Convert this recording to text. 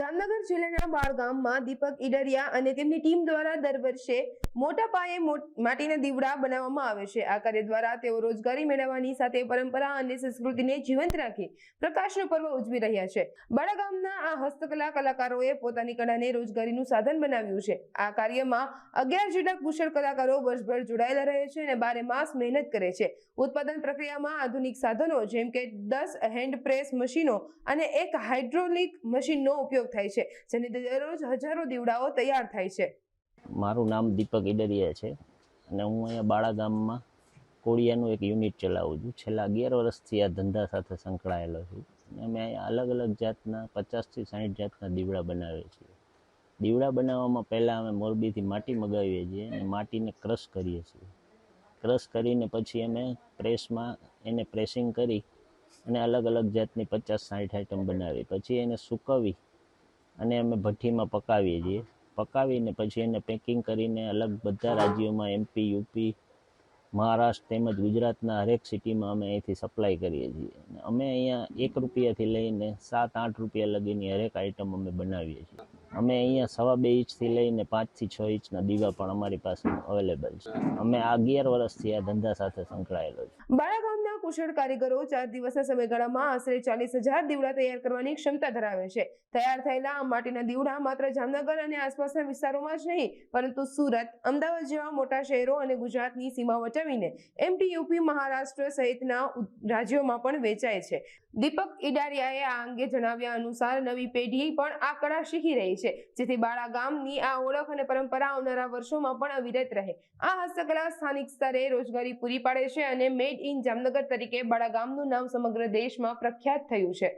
જામનગર જિલ્લાના બાળગામમાં દીપક ઈડરિયા અને તેમની ટીમ દ્વારા દર વર્ષે મોટા પાયે માટીના દીવડા બનાવવામાં આવે છે. આ કાર્ય દ્વારા તેઓ રોજગારી મેળવવાની સાથે પરંપરા અને સંસ્કૃતિને જીવંત રાખી પ્રકાશનો પર્વ ઉજવી રહ્યા છે. બાળાગામના આ હસ્તકલા કલાકારોએ પોતાની કળાને રોજગારીનું સાધન બનાવ્યું છે. આ કાર્યમાં અગિયાર જેટલા કુશળ કલાકારો વર્ષભર જોડાયેલા રહે છે અને બારે માસ મહેનત કરે છે. ઉત્પાદન પ્રક્રિયામાં આધુનિક સાધનો જેમ કે દસ હેન્ડ પ્રેસ મશીનો અને એક હાઇડ્રોલિક મશીનનો ઉપયોગ થાય છે, જેની દરરોજ હજારો દીવડાઓ તૈયાર થાય છે. મારું નામ દીપક ઈડરિયા છે અને હું અહીંયા બાળા ગામમાં કોળિયાનું એક યુનિટ ચલાવું છું. છેલ્લા અગિયાર વર્ષથી આ ધંધા સાથે સંકળાયેલો છું અને અમે અહીંયા અલગ અલગ જાતના પચાસથી સાઠ જાતના દીવડા બનાવીએ છીએ. દીવડા બનાવવામાં પહેલાં અમે મોરબીથી માટી મગાવીએ છીએ અને માટીને ક્રશ કરીએ છીએ. ક્રશ કરીને પછી અમે પ્રેસમાં એને પ્રેસિંગ કરી અને અલગ અલગ જાતની પચાસ સાઠ આઈટમ બનાવી. પછી એને સૂકવી અને અમે ભઠ્ઠીમાં પકાવીએ છીએ. પકાવીને પછી એને પેકિંગ કરીને અલગ બધા રાજ્યોમાં એમપી યુપી મહારાષ્ટ્ર તેમજ ગુજરાતના હરેક સિટીમાં અમે અહીંથી સપ્લાય કરીએ છીએ. અમે અહીંયા એક રૂપિયાથી લઈને સાત, આઠ રૂપિયા લગીની હરેક આઇટમ અમે બનાવીએ છીએ. અમે અહીંયા સવા બે ઇંચથી લઈને પાંચથી છ ઇંચના દીવા પણ અમારી પાસે અવેલેબલ છે. અમે આ અગિયાર વર્ષથી આ ધંધા સાથે સંકળાયેલો છે. કુશળ કારીગરો ચાર દિવસના સમયગાળામાં આશરે ચાલીસ હજાર દીવડા તૈયાર કરવાની ક્ષમતા ધરાવે છે. તૈયાર થયેલા આ માટીના દીવડા માત્ર જામનગર અને આસપાસના વિસ્તારોમાં જ નહીં, પરંતુ સુરત, અમદાવાદ જેવા મોટા શહેરો અને ગુજરાતની સીમા વટાવીને એમટી યુપી મહારાષ્ટ્ર સહિતના રાજ્યોમાં પણ વેચાય છે. દીપક ઈડારિયાએ આ અંગે જણાવ્યા અનુસાર નવી પેઢી પણ આ કળા શીખી રહી છે, જેથી બાળા ગામની આ ઓળખ અને પરંપરા આવનારા વર્ષોમાં પણ અવિરત રહે. આ હસ્તકલા સ્થાનિક સ્તરે રોજગારી પૂરી પાડે છે અને મેડ ઇન જામનગર તરીકે બાળાગામનું નામ સમગ્ર દેશમાં પ્રખ્યાત થયું છે.